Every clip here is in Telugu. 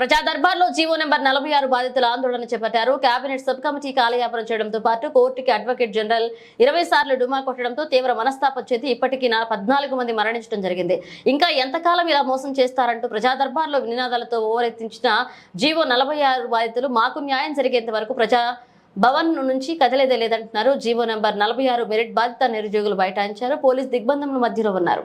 ప్రజా దర్బార్లో జీవో నెంబర్ నలభై ఆరు బాధితుల ఆందోళన చేపట్టారు. కేబినెట్ సబ్ కమిటీ కాలయాపన చేయడంతో పాటు కోర్టుకి అడ్వకేట్ జనరల్ ఇరవై సార్లు డుమా కొట్టడంతో తీవ్ర మనస్తాపం చెంది ఇప్పటికీ పద్నాలుగు మంది మరణించడం జరిగింది. ఇంకా ఎంతకాలం ఇలా మోసం చేస్తారంటూ ప్రజా దర్బార్లో నినాదాలతో ఓరెత్తించిన జీవో నలభై ఆరు బాధితులు మాకు న్యాయం జరిగేంత వరకు ప్రజా భవన్ నుంచి కదలేదే లేదంటున్నారు. జీవో నెంబర్ నలభై ఆరు మెరిట్ బాధిత నిరుద్యోగులు బైఠాయించారు. పోలీస్ దిగ్బంధం మధ్యలో ఉన్నారు.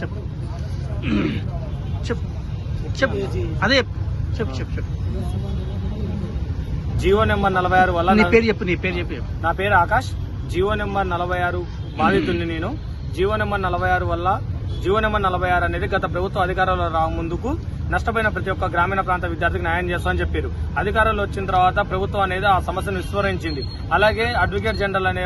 చెప్పు. చెప్పు. చెప్పు. అదే చెప్పు. చెప్పు చెప్పు జియో నెంబర్ నలభై ఆరు వల్ల నీ పేరు చెప్పు నీ పేరు చెప్పు చెప్పు. నా పేరు ఆకాష్. జియో నెంబర్ నలభై ఆరు బాధితుడిని నేను. జియో నెంబర్ నలభై ఆరు వల్ల జియో నెంబర్ నలభై ఆరు అనేది గత ప్రభుత్వ అధికారంలో రా ముందుకు నష్టపోయిన ప్రతి ఒక్క గ్రామీణ ప్రాంత విద్యార్థికి న్యాయం చేస్తామని చెప్పారు. అధికారంలో వచ్చిన తర్వాత ప్రభుత్వం అనేది ఆ సమస్యను విస్మరించింది. అలాగే అడ్వకేట్ జనరల్ అనే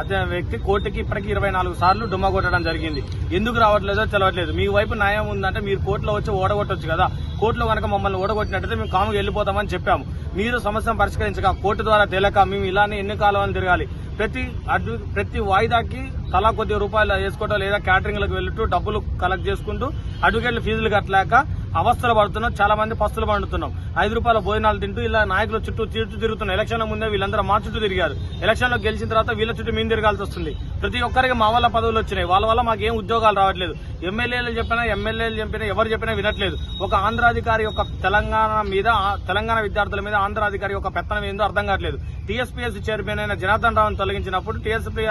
అదే వ్యక్తి కోర్టుకి ఇప్పటికీ ఇరవై నాలుగు సార్లు డుమ్మ కొట్టడం జరిగింది. ఎందుకు రావట్లేదో తెలవట్లేదు. మీ వైపు న్యాయం ఉందంటే మీరు కోర్టులో వచ్చి ఓడగొట్టొచ్చు కదా. కోర్టులో కనుక మమ్మల్ని ఓడగొట్టినట్టయితే మేము కాముకి వెళ్ళిపోతామని చెప్పాము. మీరు సమస్యను పరిష్కరించక కోర్టు ద్వారా తేలక మేము ఇలానే ఎన్ని కాలం తిరగాలి. ప్రతి అడ్డు ప్రతి వాయిదాకి తలా కొద్ది రూపాయలు వేసుకోవటం లేదా క్యాటరింగ్లకు వెళ్తూ డబ్బులు కలెక్ట్ చేసుకుంటూ అడ్వకేట్ల ఫీజులు కట్టలేక అవస్థలు పడుతున్నాం చాలా మంది పస్తులు పండుతున్నాం. ఐదు రూపాయల భోజనాలు తింటూ ఇలా నాయకుల చుట్టూ చుట్టూ తిరుగుతున్నాం. ఎలక్షన్ ముందే వీళ్ళందరూ మా చుట్టూ తిరిగారు. ఎలక్షన్లో గెలిచిన తర్వాత వీళ్ళ చుట్టూ మేము తిరగాల్సి వస్తుంది. ప్రతి ఒక్కరికి మా వల్ల పదవులు వచ్చినాయి. వాళ్ళ వల్ల మాకు ఏం ఉద్యోగాలు రావట్లేదు. ఎమ్మెల్యేలు చెప్పినా ఎమ్మెల్యేలు చెప్పినా ఎవరు చెప్పినా వినట్లేదు. ఒక ఆంధ్రాధికారి యొక్క తెలంగాణ మీద తెలంగాణ విద్యార్థుల మీద ఆంధ్రాధికారి యొక్క పెత్తనం ఏందో అర్థం కావట్లేదు. టీఎస్పీఎస్సీ చైర్మన్ అయిన జనార్దన్ రావును తొలగించినప్పుడు టీఎస్పీ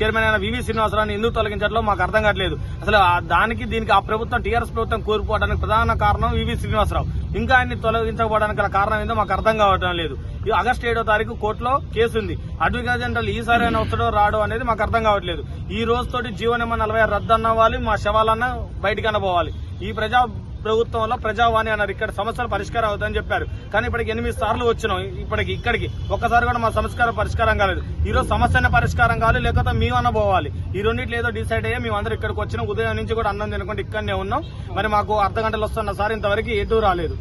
చైర్మన్ అయిన వివి శ్రీనివాసరావుని ఎందుకు తొలగించడంలో మాకు అర్థం కావట్లేదు. అసలు ఆ దానికి దీనికి ఆ ప్రభుత్వం టీఆర్ఎస్ ప్రభుత్వం కోల్పోవడానికి ప్రధాన కారణం వివి శ్రీనివాసరావు. ఇంకా ఆయన్ని తొలగించకపోవడానికి గల కారణం ఏందో మాకు అర్థం కావటం లేదు. ఈ ఆగస్టు ఏడో తారీఖు కోర్టులో కేసు ఉంది. అడ్వకేట్ జనరల్ ఈసారి అయినా వస్తాడో రాడో అనేది మాకు అర్థం కావట్లేదు. ఈ రోజుతోటి జీవనమ నలభై ఆరు రద్దు అన్నవాలి మా శవాలన్న బయటికి అనబోవాలి ఈ ప్రజా ప్రభుత్వంలో ప్రజావాణి అన్నారు. ఇక్కడ సమస్యలు పరిష్కారం అవుతాయని చెప్పారు. కానీ ఇప్పటికి ఎనిమిది సార్లు వచ్చినాం. ఇప్పటికి ఇక్కడికి. ఒక్కసారి కూడా మా సంస్కారం పరిష్కారం కాలేదు. ఈరోజు సమస్యనే పరిష్కారం కాదు లేకపోతే మేము అన్న పోవాలి. ఈ రెండింటిలో ఏదో డిసైడ్ అయ్యి అందరూ ఇక్కడికి వచ్చినాం. ఉదయం నుంచి కూడా అన్నం తినకుండా ఇక్కడనే ఉన్నాం. మరి మాకు అర్ధ గంటలు వస్తున్న సార్ ఇంతవరకు ఎటు రాలేదు.